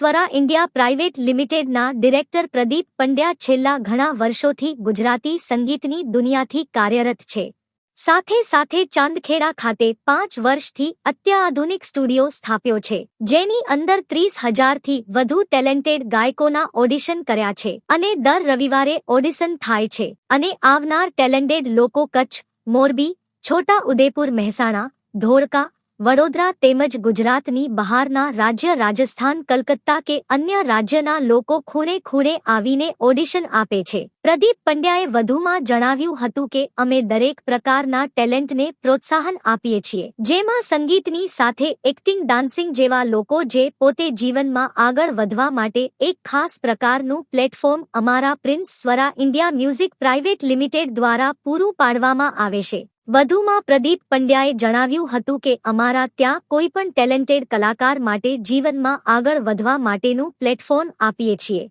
Swara India private લિમિટેડના director Pradeep Pandya છેલ્લા ઘણા વર્ષોથી ગુજરાતી સંગીતની દુનિયાથી કાર્યરત છે. સાથે સાથે ચાંદખેડા ખાતે પાંચ વર્ષથી અત્યાધુનિક સ્ટુડિયો સ્થાપ્યો છે, જેની અંદર ત્રીસ હજારથી વધુ ટેલેન્ટેડ ગાયકોના ઓડિશન કર્યા છે અને દર રવિવારે ઓડિશન થાય છે અને આવનાર ટેલેન્ટેડ લોકો કચ્છ, મોરબી છોટા ઉદેપુર મહેસાણા, ધોળકા વડોદરા તેમજ ગુજરાતની બહારના રાજ્ય રાજસ્થાન, કલકત્તા કે અન્ય રાજ્યના લોકો ખૂણે ખૂણે આવીને ઓડિશન આપે છે. પ્રદીપ પંડ્યાએ વધુમાં જણાવ્યું હતું કે, અમે દરેક પ્રકારના ટેલેન્ટને પ્રોત્સાહન આપીએ છીએ. જેમાં સંગીતની સાથે એક્ટિંગ, ડાન્સિંગ જેવા લોકો જે પોતે જીવનમાં આગળ વધવા માટે એક ખાસ પ્રકારનું પ્લેટફોર્મ અમારા prince Swara India music private limited દ્વારા પૂરું પાડવામાં આવે છે. વધુમાં પ્રદીપ પંડ્યાએ જણાવ્યું હતું કે અમારા ત્યાં કોઈ પણ ટેલેન્ટેડ કલાકાર માટે જીવનમાં આગળ વધવા માટેનું પ્લેટફોર્મ આપીએ છીએ.